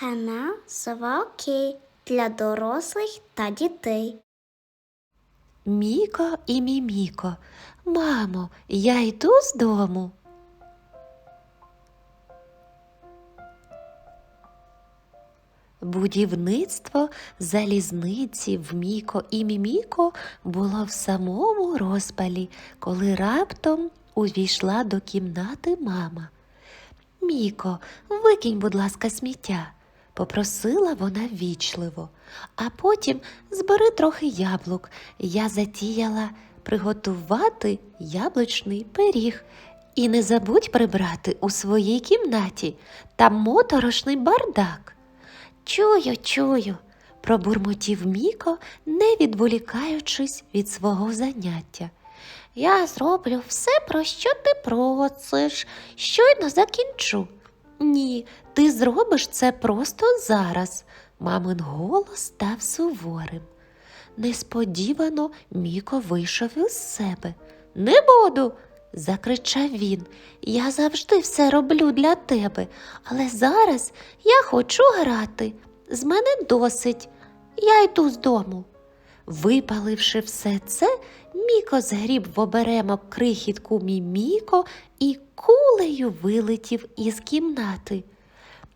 Канал Сова Окей для дорослих та дітей. Міко і Міміко. Мамо, я йду з дому. Будівництво залізниці в Міко і Міміко було в самому розпалі, коли раптом увійшла до кімнати мама. Міко, викинь, будь ласка, сміття, попросила вона ввічливо, а потім збери трохи яблук. Я затіяла приготувати яблучний пиріг. І не забудь прибрати у своїй кімнаті там моторошний бардак. Чую, чую, пробурмотів Міко, не відволікаючись від свого заняття. Я зроблю все, про що ти просиш, щойно закінчу. Ні, ти зробиш це просто зараз. Мамин голос став суворим. Несподівано Міко вийшов із себе. Не буду. закричав він. Я завжди все роблю для тебе, але зараз я хочу грати. З мене досить. Я йду з дому. Випаливши все це, Міко згріб в оберемок крихітку Міміко і кулею вилетів із кімнати.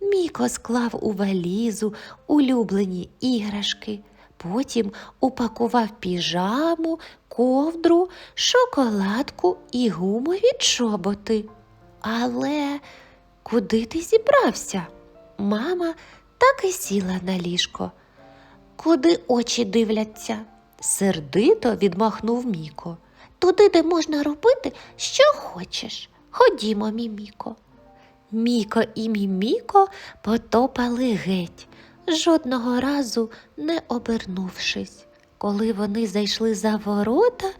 Міко склав у валізу улюблені іграшки, потім упакував піжаму, ковдру, шоколадку і гумові чоботи. Але куди ти зібрався? Мама так і сіла на ліжко. Куди очі дивляться? сердито відмахнув Міко. Туди, де можна робити, що хочеш. Ходімо, Міміко. Міко і Міміко потопали геть, жодного разу не обернувшись. Коли вони зайшли за ворота,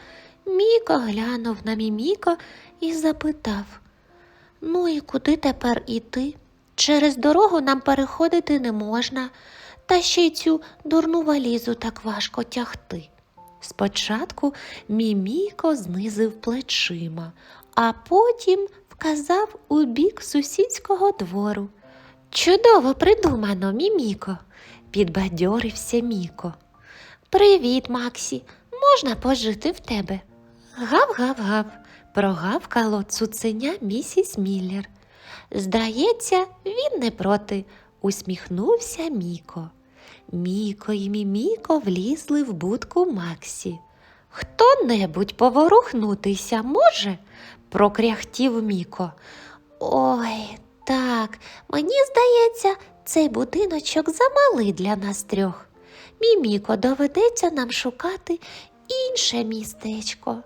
Міко глянув на Міміко і запитав Ну і куди тепер іти? Через дорогу нам переходити не можна, та ще й цю дурну валізу так важко тягти. Спочатку Міміко знизив плечима, а потім вказав у бік сусідського двору. Чудово придумано, Міміко, підбадьорився Міко. Привіт, Максі, можна пожити в тебе? Гав-гав-гав, прогавкало цуценя місіс Міллер. Здається, він не проти, усміхнувся Міко. Міко і Міміко влізли в будку Максі. Хто небудь поворухнутися може? прокряхтів Міко. Ой, так, мені здається, цей будиночок замалий для нас трьох. Міміко, доведеться нам шукати інше містечко.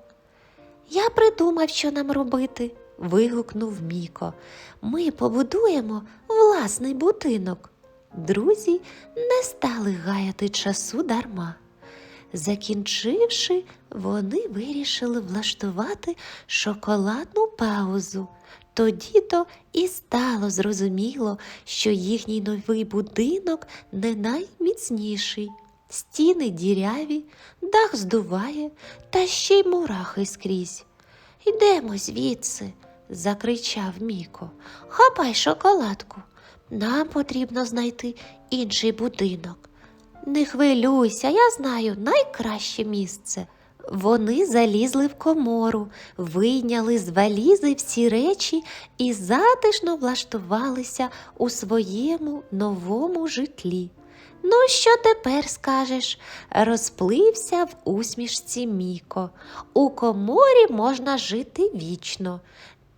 Я придумав, що нам робити, вигукнув Міко. Ми побудуємо власний будинок. Друзі не стали гаяти часу дарма. Закінчивши, вони вирішили влаштувати шоколадну паузу. Тоді то і стало зрозуміло, що їхній новий будинок не найміцніший. Стіни діряві, дах здуває, та ще й мурахи скрізь. Йдемо звідси, закричав Міко. Хапай шоколадку. Нам потрібно знайти інший будинок. Не хвилюйся, я знаю найкраще місце. Вони залізли в комору, вийняли з валізи всі речі і затишно влаштувалися у своєму новому житлі. Ну, що тепер скажеш? розплився в усмішці Міко. У коморі можна жити вічно.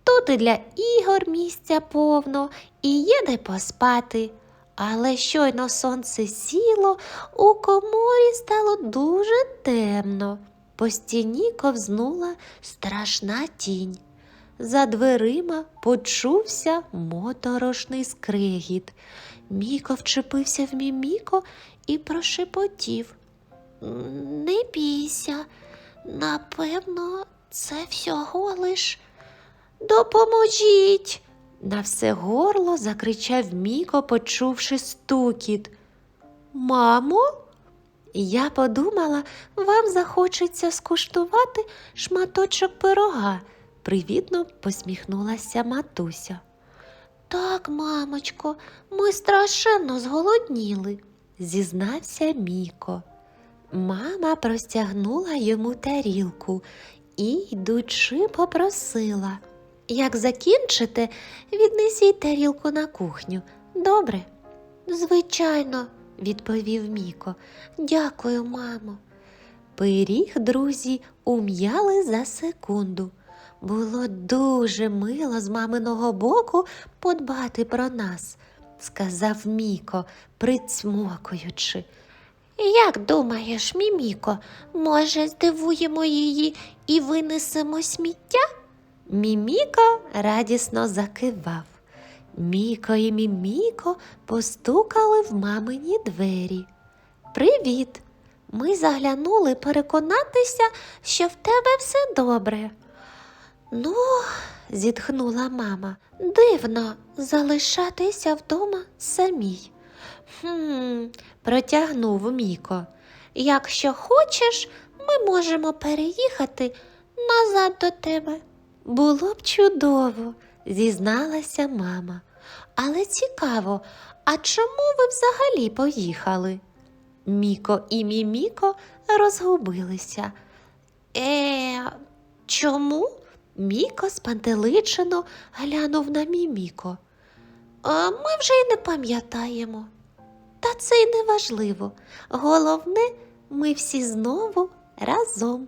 Тут і для ігор місця повно, і є де поспати. Але щойно сонце сіло, у коморі стало дуже темно. По стіні ковзнула страшна тінь. За дверима почувся моторошний скрегіт. Міко вчепився в Міміко і прошепотів. Не бійся, напевно, це всього лиш. Допоможіть. На все горло закричав Міко, почувши стукіт. Мамо, я подумала, вам захочеться скуштувати шматочок пирога, привітно посміхнулася матуся. Так, мамочко, ми страшенно зголодніли, зізнався Міко. Мама простягнула йому тарілку і, йдучи, попросила. Як закінчите, віднесіть тарілку на кухню. Добре? Звичайно, відповів Міко. Дякую, мамо. Пиріг друзі ум'яли за секунду. Було дуже мило з маминого боку подбати про нас, сказав Міко, прицмокуючи. Як думаєш, Міміко, може, здивуємо її і винесемо сміття? Міміко радісно закивав. Міко і Міміко постукали в мамині двері. Привіт! Ми заглянули переконатися, що в тебе все добре. Ну, зітхнула мама, дивно залишатися вдома самій. Хм, протягнув Міко. Якщо хочеш, ми можемо переїхати назад до тебе. Було б чудово, зізналася мама. Але цікаво, а чому ви взагалі поїхали? Міко і Міміко розгубилися. Е, чому? Міко спантеличено глянув на Міміко. А ми вже й не пам'ятаємо. Та це й не важливо. Головне, ми всі знову разом.